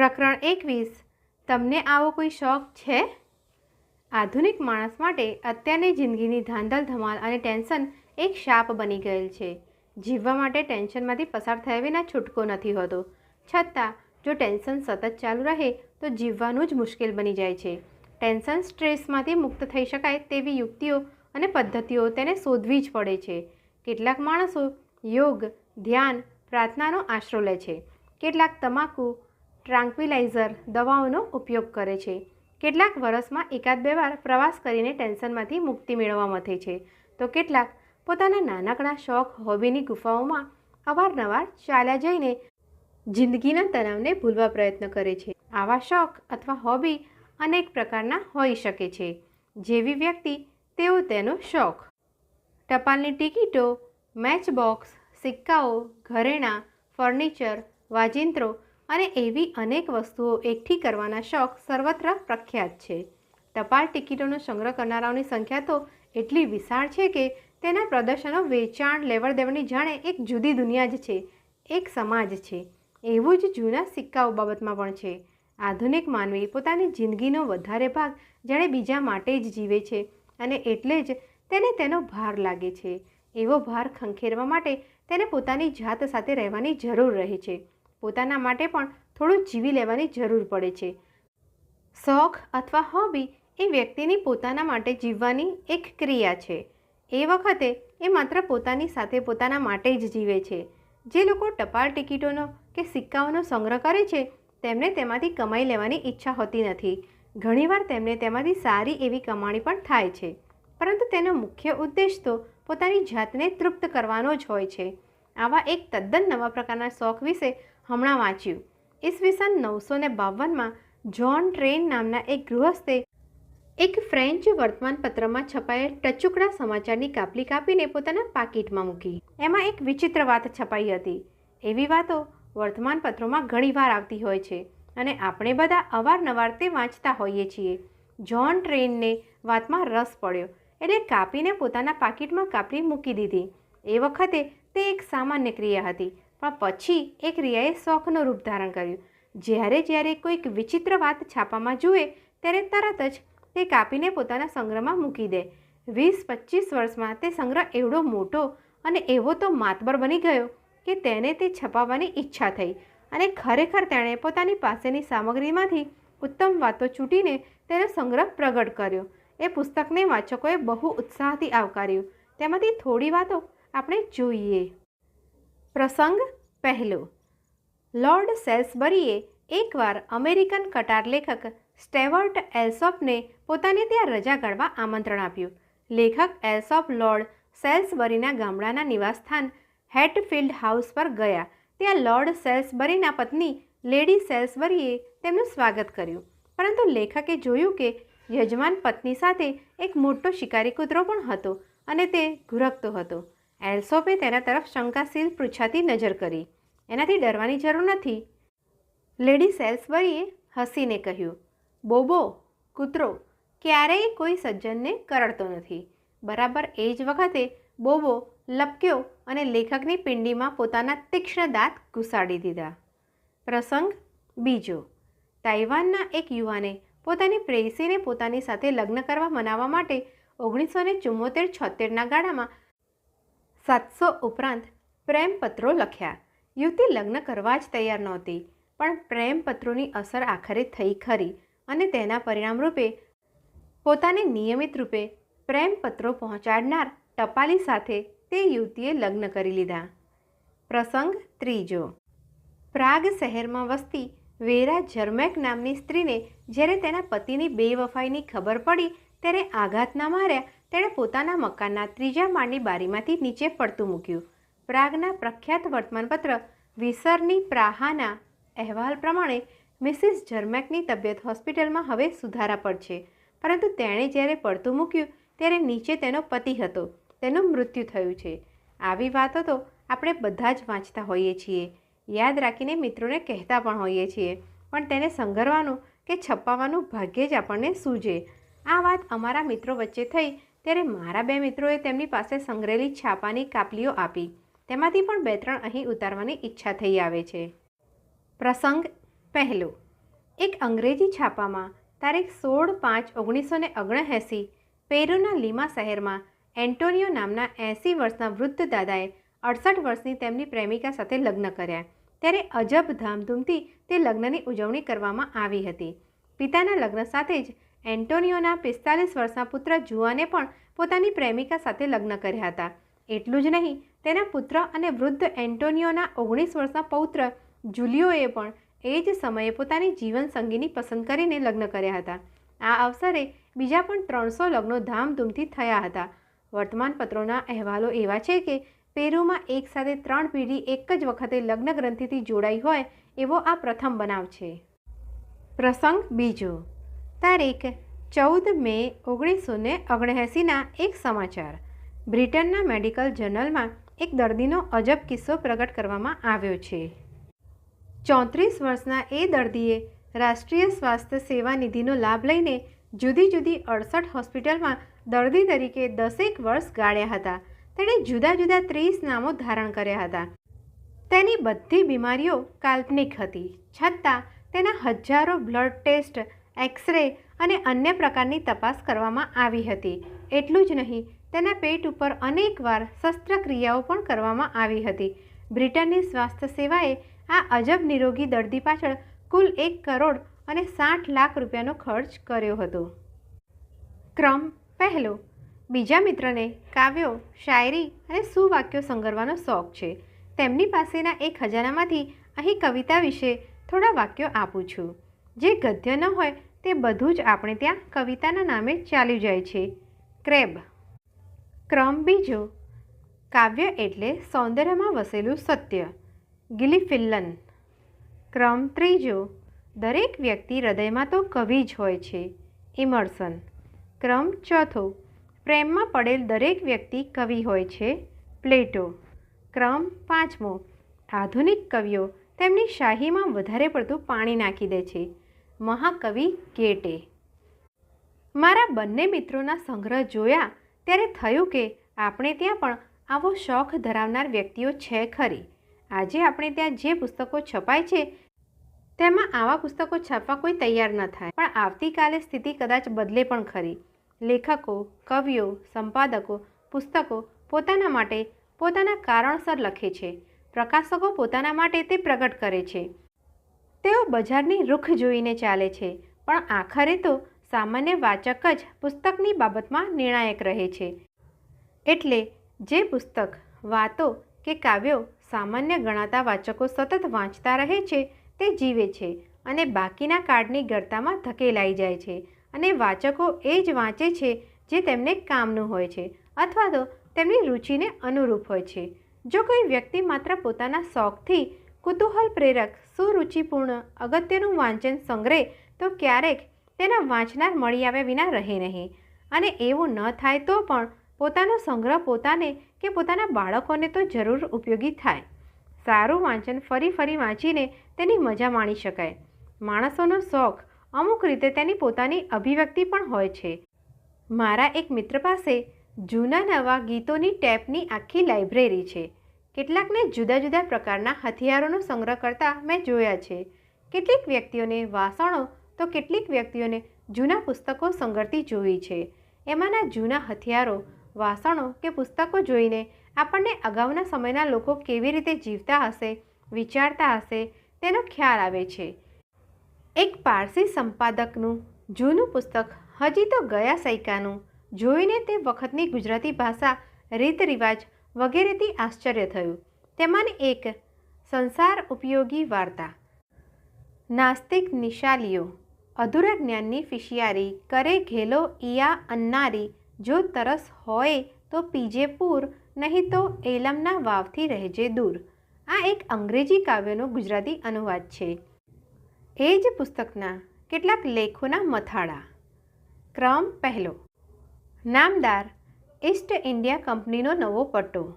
પ્રકરણ એકવીસ. તમને આવો કોઈ શોખ છે? આધુનિક માણસ માટે અત્યારની જિંદગીની ધાંધલ, ધમાલ અને ટેન્શન એક શાપ બની ગયેલ છે. જીવવા માટે ટેન્શનમાંથી પસાર થયા વિના છૂટકો નથી હોતો. છતાં, જો ટેન્શન સતત ચાલુ રહે, તો જીવવાનું જ મુશ્કેલ બની જાય છે. ટેન્શન સ્ટ્રેસમાંથી મુક્ત થઈ શકાય તેવી યુક્તિઓ અને પદ્ધતિઓ તેને શોધવી જ પડે છે. કેટલાક માણસો યોગ, ધ્યાન, પ્રાર્થનાનો આશરો લે છે. કેટલાક તમાકુ ટ્રાન્ક્વિલાઇઝર દવાઓનો ઉપયોગ કરે છે. કેટલાક વર્ષમાં એકાદ બે વાર પ્રવાસ કરીને ટેન્શનમાંથી મુક્તિ મેળવવા મથે છે. તો કેટલાક પોતાના નાનકડા શોખ, હોબીની ગુફાઓમાં અવારનવાર ચાલ્યા જઈને જિંદગીના તણાવને ભૂલવા પ્રયત્ન કરે છે. આવા શોખ અથવા હોબી અનેક પ્રકારના હોઈ શકે છે. જેવી વ્યક્તિ તેઓ તેનો શોખ. ટપાલની ટિકિટો, મેચબોક્સ, સિક્કાઓ, ઘરેણાં, ફર્નિચર, વાજિંત્રો અને એવી અનેક વસ્તુઓ એકઠી કરવાના શોખ સર્વત્ર પ્રખ્યાત છે. ટપાલ ટિકિટોનો સંગ્રહ કરનારાઓની સંખ્યા તો એટલી વિશાળ છે કે તેના પ્રદર્શનો વેચાણ લેવડ દેવડની જાણે એક જુદી દુનિયા જ છે, એક સમાજ છે. એવું જ જૂના સિક્કાઓ બાબતમાં પણ છે. આધુનિક માનવી પોતાની જિંદગીનો વધારે ભાગ જાણે બીજા માટે જ જીવે છે અને એટલે જ તેને તેનો ભાર લાગે છે. એવો ભાર ખંખેરવા માટે તેને પોતાની જાત સાથે રહેવાની જરૂર રહે છે. પોતાના માટે પણ થોડું જીવી લેવાની જરૂર પડે છે. શોખ અથવા હોબી એ વ્યક્તિની પોતાના માટે જીવવાની એક ક્રિયા છે. એ વખતે એ માત્ર પોતાની સાથે પોતાના માટે જ જીવે છે. જે લોકો ટપાલ ટિકિટોનો કે સિક્કાઓનો સંગ્રહ કરે છે, તેમને તેમાંથી કમાઈ લેવાની ઈચ્છા હોતી નથી. ઘણીવાર તેમને તેમાંથી સારી એવી કમાણી પણ થાય છે. પરંતુ તેનો મુખ્ય ઉદ્દેશ તો પોતાની જાતને તૃપ્ત કરવાનો જ હોય છે. આવા એક તદ્દન નવા પ્રકારના શોખ વિશે હમણાં વાંચ્યું. ઈસવીસન નવસો ને બાવનમાં જ્હોન ટ્રેન નામના એક ગૃહસ્થે એક ફ્રેન્ચ વર્તમાનપત્રમાં છપાયેલ ટચુકડા સમાચારની કાપલી કાપીને પોતાના પાકીટમાં મૂકી. એમાં એક વિચિત્ર વાત છપાઈ હતી. એવી વાતો વર્તમાનપત્રોમાં ઘણીવાર આવતી હોય છે અને આપણે બધા અવારનવાર તે વાંચતા હોઈએ છીએ. જ્હોન ટ્રેનને વાતમાં રસ પડ્યો એટલે કાપીને પોતાના પાકીટમાં કાપલી મૂકી દીધી. એ વખતે તે એક સામાન્ય ક્રિયા હતી. પણ પછી એક રિયાએ શોખનું રૂપ ધારણ કર્યું. જ્યારે જ્યારે કોઈક વિચિત્ર વાત છાપામાં જુએ, ત્યારે તરત જ તે કાપીને પોતાના સંગ્રહમાં મૂકી દે. વીસ પચીસ વર્ષમાં તે સંગ્રહ એવડો મોટો અને એવો તો માતબર બની ગયો કે તેને તે છપાવવાની ઈચ્છા થઈ અને ખરેખર તેણે પોતાની પાસેની સામગ્રીમાંથી ઉત્તમ વાતો ચૂંટીને તેનો સંગ્રહ પ્રગટ કર્યો. એ પુસ્તકને વાચકોએ બહુ ઉત્સાહથી આવકાર્યું. તેમાંથી થોડી વાતો આપણે જોઈએ. પ્રસંગ પહેલો. લોર્ડ સેલ્સબરીએ એકવાર અમેરિકન કટાર લેખક સ્ટેવર્ટ એલ્સોપને પોતાને ત્યાં રજા કાઢવા આમંત્રણ આપ્યું. લેખક એલ્સોપ લોર્ડ સેલ્સબરીના ગામડાના નિવાસસ્થાન હેટફિલ્ડ હાઉસ પર ગયા. ત્યાં લોર્ડ સેલ્સબરીના પત્ની લેડી સેલ્સબરીએ તેમનું સ્વાગત કર્યું. પરંતુ લેખકે જોયું કે યજમાન પત્ની સાથે એક મોટો શિકારી કૂતરો પણ હતો અને તે ઘુરકતો હતો. એલ્સોપે તેના તરફ શંકાશીલ પૃચ્છાથી નજર કરી. એનાથી ડરવાની જરૂર નથી. લેડી સેલ્સબરીએ હસીને કહ્યું, બોબો, કૂતરો, ક્યારેય કોઈ સજ્જનને કરડતો નથી. બરાબર એ જ વખતે બોબો લપક્યો અને લેખકની પિંડીમાં પોતાના તીક્ષ્ણ દાંત ઘુસાડી દીધા. પ્રસંગ બીજો. તાઇવાનના એક યુવાને પોતાની પ્રેયસીને પોતાની સાથે લગ્ન કરવા મનાવવા માટે ઓગણીસો ને ચુમ્મોતેર છોતેરના ગાળામાં સાતસો ઉપરાંત પ્રેમપત્રો લખ્યા. યુવતી લગ્ન કરવા જ તૈયાર નહોતી, પણ પ્રેમપત્રોની અસર આખરે થઈ ખરી અને તેના પરિણામ રૂપે પોતાને નિયમિત રૂપે પ્રેમપત્રો પહોંચાડનાર ટપાલી સાથે તે યુવતીએ લગ્ન કરી લીધા. પ્રસંગ ત્રીજો. પ્રાગ શહેરમાં વસતી વેરા જર્મેક નામની સ્ત્રીને જ્યારે તેના પતિની બેવફાઈની ખબર પડી, ત્યારે આઘાતના માર્યા તેણે પોતાના મકાનના ત્રીજા માળની બારીમાંથી નીચે પડતું મૂક્યું. પ્રાગના પ્રખ્યાત વર્તમાનપત્ર વિસરની પ્રાહાના અહેવાલ પ્રમાણે મિસિસ જર્મેકની તબિયત હોસ્પિટલમાં હવે સુધારા પર છે. પરંતુ તેણે જ્યારે પડતું મૂક્યું, ત્યારે નીચે તેનો પતિ હતો. તેનું મૃત્યુ થયું છે. આવી વાતો તો આપણે બધા જ વાંચતા હોઈએ છીએ. યાદ રાખીને મિત્રોને કહેતા પણ હોઈએ છીએ. પણ તેને સંઘરવાનું કે છપાવવાનું ભાગ્યે જ આપણને સૂજે. આ વાત અમારા મિત્રો વચ્ચે થઈ ત્યારે મારા બે મિત્રોએ તેમની પાસે સંગ્રહેલી છાપાની કાપલીઓ આપી. તેમાંથી પણ બે ત્રણ અહીં ઉતારવાની ઈચ્છા થઈ આવે છે. પ્રસંગ પહેલો. એક અંગ્રેજી છાપામાં તારીખ સોળ પાંચ ઓગણીસો ને ઓગણએંસી પેરુના લીમા શહેરમાં એન્ટોનિયો નામના એંસી વર્ષના વૃદ્ધ દાદાએ અડસઠ વર્ષની તેમની પ્રેમિકા સાથે લગ્ન કર્યા. ત્યારે અજબ ધામધૂમથી તે લગ્નની ઉજવણી કરવામાં આવી હતી. પિતાના લગ્ન સાથે જ એન્ટોનિયોના પિસ્તાલીસ વર્ષના પુત્ર જુઆને પણ પોતાની પ્રેમિકા સાથે લગ્ન કર્યા હતા. એટલું જ નહીં, તેના પુત્ર અને વૃદ્ધ એન્ટોનિયોના ઓગણીસ વર્ષના પૌત્ર જુલિયોએ પણ એ જ સમયે પોતાની જીવન સંગીની પસંદ કરીને લગ્ન કર્યા હતા. આ અવસરે બીજા પણ ત્રણસો લગ્નો ધામધૂમથી થયા હતા. વર્તમાનપત્રોના અહેવાલો એવા છે કે, પેરુમાં એક સાથે ત્રણ પેઢી એક જ વખતે લગ્ન ગ્રંથિથી જોડાઈ હોય એવો આ પ્રથમ બનાવ છે. પ્રસંગ બીજો. તારીખ ચૌદ મે ઓગણીસો ને ઓગણએંસીના એક સમાચાર. બ્રિટનના મેડિકલ જર્નલમાં એક દર્દીનો અજબ કિસ્સો પ્રગટ કરવામાં આવ્યો છે. ચોત્રીસ વર્ષના એ દર્દીએ રાષ્ટ્રીય સ્વાસ્થ્ય સેવા નિધિનો લાભ લઈને જુદી જુદી અડસઠ હોસ્પિટલમાં દર્દી તરીકે દસેક વર્ષ ગાળ્યા હતા. તેણે જુદા જુદા ત્રીસ નામો ધારણ કર્યા હતા. તેની બધી બીમારીઓ કાલ્પનિક હતી. છતાં તેના હજારો બ્લડ ટેસ્ટ એક્સરે અને અન્ય પ્રકારની તપાસ કરવામાં આવી હતી. એટલું જ નહીં, તેના પેટ ઉપર અનેકવાર શસ્ત્રક્રિયાઓ પણ કરવામાં આવી હતી. બ્રિટનની સ્વાસ્થ્ય સેવાએ આ અજબ નિરોગી દર્દી પાછળ કુલ એક કરોડ અને સાઠ લાખ રૂપિયાનો ખર્ચ કર્યો હતો. ક્રમ પહેલો. બીજા મિત્રને કાવ્યો, શાયરી અને સુવાક્યો સંગરવાનો શોખ છે. તેમની પાસેના એક ખજાનામાંથી અહીં કવિતા વિશે થોડા વાક્યો આપું છું. જે ગદ્ય ન હોય તે બધું જ આપણે ત્યાં કવિતાના નામે ચાલ્યું જાય છે. ક્રેબ. ક્રમ બીજો. કાવ્ય એટલે સૌંદર્યમાં વસેલું સત્ય. ગિલિફિલ્લન. ક્રમ ત્રીજો. દરેક વ્યક્તિ હૃદયમાં તો કવિ જ હોય છે. ઇમર્સન. ક્રમ ચોથો. પ્રેમમાં પડેલ દરેક વ્યક્તિ કવિ હોય છે. પ્લેટો. ક્રમ પાંચમો. આધુનિક કવિઓ તેમની શાહીમાં વધારે પડતું પાણી નાખી દે છે. મહાકવિ ગેટે. મારા બંને મિત્રોના સંગ્રહ જોયા ત્યારે થયું કે આપણે ત્યાં પણ આવો શોખ ધરાવનાર વ્યક્તિઓ છે ખરી. આજે આપણે ત્યાં જે પુસ્તકો છપાય છે, તેમાં આવા પુસ્તકો છાપવા કોઈ તૈયાર ન થાય. પણ આવતીકાલે સ્થિતિ કદાચ બદલે પણ ખરી. લેખકો, કવિઓ, સંપાદકો, પુસ્તકો પોતાના માટે પોતાના કારણસર લખે છે. પ્રકાશકો પોતાના માટે તે પ્રગટ કરે છે. તેઓ બજારની રૂખ જોઈને ચાલે છે, પણ આખરે તો સામાન્ય વાચક જ પુસ્તકની બાબતમાં નિર્ણાયક રહે છે. એટલે જે પુસ્તક, વાતો કે કાવ્યો સામાન્ય ગણાતા વાચકો સતત વાંચતા રહે છે, તે જીવે છે અને બાકીના કાર્ડની ગળતામાં ધકેલાઈ જાય છે અને વાચકો એ જ વાંચે છે જે તેમને કામનું હોય છે અથવા તો તેમની રુચિને અનુરૂપ હોય છે. જો કોઈ વ્યક્તિ માત્ર પોતાના શોખથી કુતૂહલ પ્રેરક, સુરુચિપૂર્ણ, અગત્યનું વાંચન સંગ્રહ, તો ક્યારેક તેના વાંચનાર મળી આવ્યા વિના રહે નહીં. અને એવું ન થાય તો પણ પોતાનો સંગ્રહ પોતાને કે પોતાના બાળકોને તો જરૂર ઉપયોગી થાય. સારું વાંચન ફરી ફરી વાંચીને તેની મજા માણી શકાય. માણસોનો શોખ અમુક રીતે તેની પોતાની અભિવ્યક્તિ પણ હોય છે. મારા એક મિત્ર પાસે જૂના નવા ગીતોની ટેપની આખી લાઇબ્રેરી છે. કેટલાકને જુદા જુદા પ્રકારના હથિયારોનો સંગ્રહ કરતા મેં જોયા છે. કેટલીક વ્યક્તિઓને વાસણો, તો કેટલીક વ્યક્તિઓને જૂના પુસ્તકો સંગરતી જોઈ છે. એમાંના જૂના હથિયારો, વાસણો કે પુસ્તકો જોઈને આપણને અગાઉના સમયના લોકો કેવી રીતે જીવતા હશે, વિચારતા હશે, તેનો ખ્યાલ આવે છે. એક પારસી સંપાદકનું જૂનું પુસ્તક હજી તો ગયા સૈકાનું જોઈને તે વખતની ગુજરાતી ભાષા રીત રિવાજ વગેરેથી આશ્ચર્ય થયું. તેમાંની એક, સંસાર ઉપયોગી વાર્તા. નાસ્તિક નિશાલીઓ. અધૂરા જ્ઞાનની ફિશિયારી કરે ઘેલો ઈયા અન્નારી, જો તરસ હોય તો પીજે પૂર, નહીં તો એલમના વાવથી રહેજે દૂર. આ એક અંગ્રેજી કાવ્યનો ગુજરાતી અનુવાદ છે. એ જ પુસ્તકના કેટલાક લેખોના મથાળા. ક્રમ પહેલો. નામદાર ઈસ્ટ ઇન્ડિયા કંપનીનો નવો પટ્ટો.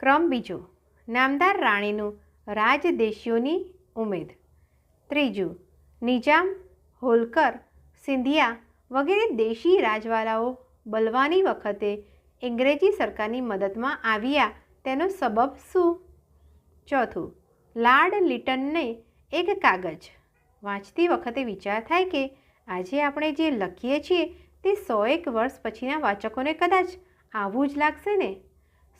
ક્રમ બીજો, નામદાર રાણીનું રાજદેશીઓની ઉમેદ. ત્રીજું નિજામ હોલકર, સિંધિયા વગેરે દેશી રાજવાલાઓ બલવાની વખતે અંગ્રેજી સરકારની મદદમાં આવ્યા તેનો સબબ શું? ચોથું, લાર્ડ લિટનને એક કાગજ. વાંચતી વખતે વિચાર થાય કે આજે આપણે જે લખીએ છીએ તે સોએક વર્ષ પછીના વાચકોને કદાચ આવું જ લાગશે ને?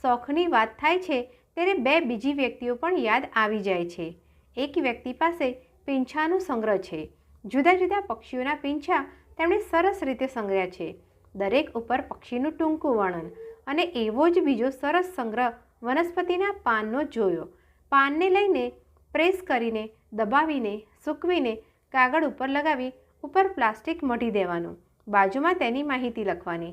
શોખની વાત થાય છે, ત્યારે બે બીજી વ્યક્તિઓ પણ યાદ આવી જાય છે. એક વ્યક્તિ પાસે પીંછાનો સંગ્રહ છે. જુદા જુદા પક્ષીઓના પીંછા તેમણે સરસ રીતે સંગ્રહ્યા છે. દરેક ઉપર પક્ષીનું ટૂંકું વર્ણન અને એવો જ બીજો સરસ સંગ્રહ વનસ્પતિના પાનનો જોયો. પાનને લઈને પ્રેસ કરીને દબાવીને સૂકવીને કાગળ ઉપર લગાવી, ઉપર પ્લાસ્ટિક મઢી દેવાનું. બાજુમાં તેની માહિતી લખવાની.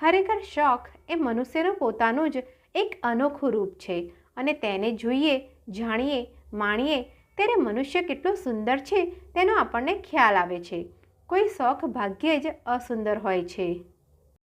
ખરેખર શોખ એ મનુષ્યનો પોતાનું જ એક અનોખું રૂપ છે અને તેને જોઈએ, જાણીએ, માણીએ ત્યારે મનુષ્ય કેટલો સુંદર છે તેનો આપણને ખ્યાલ આવે છે. કોઈ શોખ ભાગ્યે જ અસુંદર હોય છે.